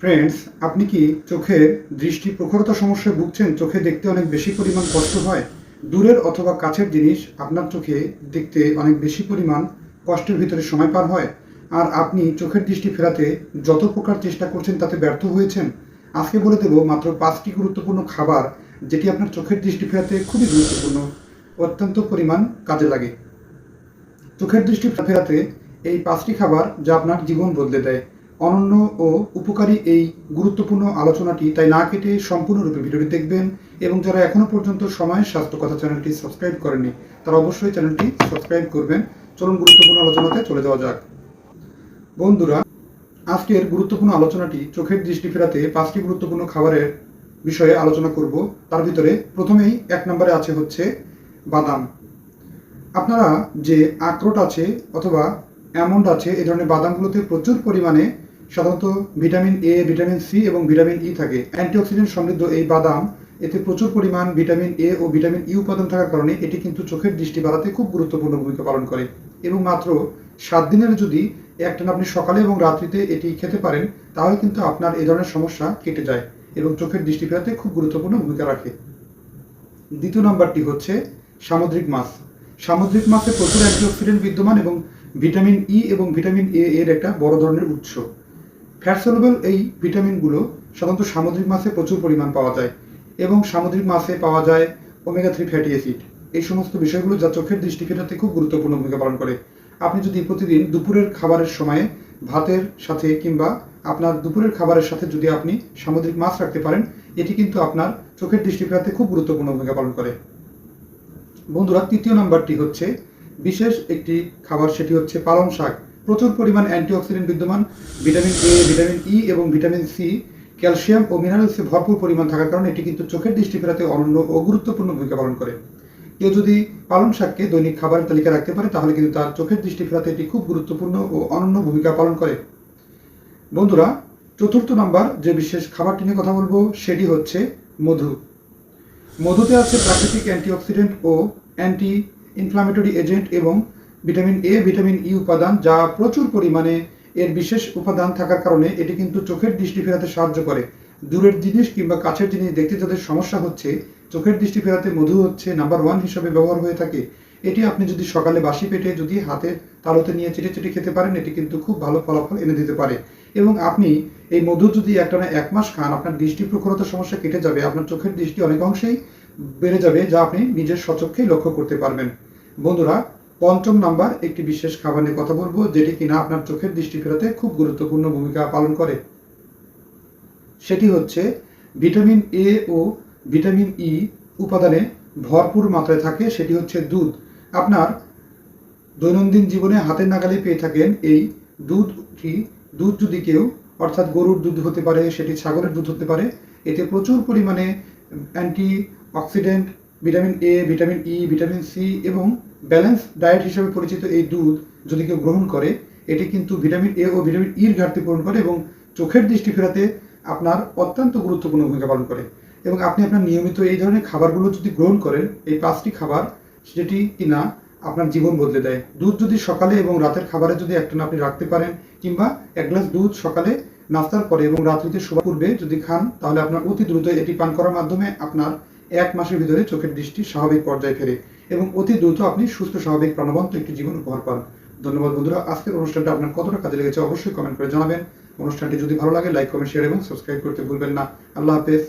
Friends আপনি কি চোখের দৃষ্টি প্রখরতা সমস্যায় ভুগছেন? চোখে দেখতে অনেক বেশি পরিমাণ কষ্ট হয়। দূরের অথবা কাছের জিনিস আপনার চোখে দেখতে অনেক বেশি পরিমাণ কষ্টের ভিতরে সময় পার হয়। আর আপনি চোখের দৃষ্টি ফেরাতে যত প্রকার চেষ্টা করছেন তাতে ব্যর্থ হয়েছেন। আজকে বলে দেব মাত্র পাঁচটি গুরুত্বপূর্ণ খাবার যেটি আপনার চোখের দৃষ্টি ফেরাতে খুবই গুরুত্বপূর্ণ, অত্যন্ত পরিমাণ কাজে লাগে। চোখের দৃষ্টি ফেরাতে এই পাঁচটি খাবার যা আপনার জীবন বদলে দেয়। অনন্য ও উপকারী এই গুরুত্বপূর্ণ আলোচনাটি, তাই না কেটে সম্পূর্ণরূপে ভিডিওটি দেখবেন এবং যারা এখনও পর্যন্ত সময় স্বাস্থ্য কথা চ্যানেলটি সাবস্ক্রাইব করেননি, তারা অবশ্যই চ্যানেলটি সাবস্ক্রাইব করবেন। চলুন গুরুত্বপূর্ণ আলোচনাতে চলে যাওয়া যাক। বন্ধুরা, আজকের গুরুত্বপূর্ণ আলোচনাটি চোখের দৃষ্টি ফেরাতে পাঁচটি গুরুত্বপূর্ণ খাবারের বিষয়ে আলোচনা করব। তার ভিতরে প্রথমেই এক নম্বরে আছে হচ্ছে বাদাম। আপনারা যে আখরোট আছে অথবা অ্যামন্ড আছে এই ধরনের বাদামগুলোতে প্রচুর পরিমাণে সাধারণত ভিটামিন এ ভিটামিন সি এবং ভিটামিন ই থাকে। অ্যান্টিঅক্সিডেন্ট সমৃদ্ধ এই বাদাম, এতে প্রচুর পরিমাণ ভিটামিন এ ও ভিটামিন ই উপাদান থাকার কারণে এটি কিন্তু চোখের দৃষ্টি বাড়াতে খুব গুরুত্বপূর্ণ ভূমিকা পালন করে। এবং মাত্র সাত দিনের যদি একটানা আপনি সকালে এবং রাত্রিতে এটি খেতে পারেন, তাহলে কিন্তু আপনার এই ধরনের সমস্যা কেটে যায় এবং চোখের দৃষ্টি ফেরাতে খুব গুরুত্বপূর্ণ ভূমিকা রাখে। দ্বিতীয় নম্বরটি হচ্ছে সামুদ্রিক মাছ। সামুদ্রিক মাছে প্রচুর অ্যান্টিঅক্সিডেন্ট বিদ্যমান এবং ভিটামিন ই এবং ভিটামিন এ এর একটা বড় ধরনের উৎস। ফ্যাট সলুবল এই ভিটামিনগুলো সাধারণত সামুদ্রিক মাছে প্রচুর পরিমাণ পাওয়া যায় এবং সামুদ্রিক মাছে পাওয়া যায় ওমেগা থ্রি ফ্যাটি অ্যাসিড এই সমস্ত বিষয়গুলো যা চোখের দৃষ্টি ফেরাতে খুব গুরুত্বপূর্ণ ভূমিকা পালন করে। আপনি যদি প্রতিদিন দুপুরের খাবারের সময়ে ভাতের সাথে কিংবা আপনার দুপুরের খাবারের সাথে যদি আপনি সামুদ্রিক মাছ রাখতে পারেন, এটি কিন্তু আপনার চোখের দৃষ্টি ফেরাতে খুব গুরুত্বপূর্ণ ভূমিকা পালন করে। বন্ধুরা, তৃতীয় নাম্বারটি হচ্ছে, বিশেষ একটি খাবার, সেটি হচ্ছে পালং শাক। প্রচুর পরিমাণ অ্যান্টিঅক্সিডেন্ট বিদ্যমান ভিটামিন এ ভিটামিন ই এবং ভিটামিন সি ক্যালসিয়াম ও মিনারেলসে ভরপুর পরিমাণ থাকার কারণে এটি কিন্তু চোখের দৃষ্টি ফেরাতে অনন্য ও গুরুত্বপূর্ণ ভূমিকা পালন করে। কেউ যদি পালং শাককে দৈনিক খাবারের তালিকায় রাখতে পারে, তাহলে কিন্তু তার চোখের দৃষ্টি ফেরাতে এটি খুব গুরুত্বপূর্ণ ও অনন্য ভূমিকা পালন করে। বন্ধুরা, চতুর্থ নাম্বার যে বিশেষ খাবারটি নিয়ে কথা বলব, সেটি হচ্ছে মধু। মধুতে আছে প্রাকৃতিক অ্যান্টিঅক্সিডেন্ট ও অ্যান্টি ইনফ্লামেটরি এজেন্ট এবং ভিটামিন এ, ভিটামিন ই উপাদান, যা প্রচুর পরিমাণে এর বিশেষ উপাদান থাকার কারণে এটি কিন্তু চোখের দৃষ্টি ফেরাতে সাহায্য করে। দূরের জিনিস কিংবা কাছের জিনিস দেখতে যাদের সমস্যা হচ্ছে, চোখের দৃষ্টি ফেরাতে মধু হচ্ছে নাম্বার ওয়ান হিসাবে ব্যবহার হয়ে থাকে। এটি আপনি যদি সকালে বাসি পেটে যদি হাতে তালুতে নিয়ে চেটে চেটে খেতে পারেন, এটি কিন্তু খুব ভালো ফলাফল এনে দিতে পারে। এবং আপনি এই মধু যদি একটানা এক মাস খান, আপনার দৃষ্টি প্রখরতার সমস্যা কেটে যাবে, আপনার চোখের দৃষ্টি অনেক অংশেই বেড়ে যাবে, যা আপনি নিজের সচক্ষেই লক্ষ্য করতে পারবেন। বন্ধুরা পঞ্চম নাম্বার, একটি বিশেষ খাবার নিয়ে কথা বলব, যেটি কিনা আপনার চোখের দৃষ্টি ফেরাতে খুব গুরুত্বপূর্ণ ভূমিকা পালন করে। সেটি হচ্ছে ভিটামিন এ ও ভিটামিন ই উপাদানে ভরপুর মাত্রায় থাকে, সেটি হচ্ছে দুধ। আপনার দৈনন্দিন জীবনে হাতের নাগালে পেয়ে থাকেন এই দুধটি দুধ যদি কেউ, অর্থাৎ গরুর দুধ হতে পারে, সেটি ছাগলের দুধ হতে পারে, এতে প্রচুর পরিমাণে anti oxidant vitamin A vitamin E vitamin C এবং ব্যালেন্স ডায়েট হিসেবে পরিচিত এই দুধ যদি কেউ গ্রহণ করে, এটি কিন্তু ভিটামিন এ ও ভিটামিন ইর ঘাটতি পূরণ করে এবং চোখের দৃষ্টি ফেরাতে আপনার অত্যন্ত গুরুত্বপূর্ণ ভূমিকা পালন করে। এবং আপনি আপনার নিয়মিত এই ধরনের খাবারগুলো যদি গ্রহণ করেন, এই পাঁচটি খাবার যেটি কিনা আপনার জীবন বদলে দেয়। দুধ যদি সকালে এবং রাতের খাবারে যদি একটানা আপনি রাখতে পারেন, কিংবা এক গ্লাস দুধ সকালে নাস্তার পরে এবং রাত্রিতে শোবার পূর্বে যদি খান, তাহলে আপনার অতি দ্রুত এটি পান করার মাধ্যমে আপনার এক মাসের ভিতরে চোখের দৃষ্টি স্বাভাবিক পর্যায়ে ফেরে এবং অতি দ্রুত আপনি সুস্থ, স্বাভাবিক, প্রাণবন্ত একটি জীবন উপহার পান। ধন্যবাদ বন্ধুরা, আজকের অনুষ্ঠানটা আপনার কতটা কাজে লেগেছে অবশ্যই কমেন্ট করে জানাবেন। অনুষ্ঠানটি যদি ভালো লাগে লাইক কমেন্ট শেয়ার এবং সাবস্ক্রাইব করতে ভুলবেন না। আল্লাহ হাফেজ।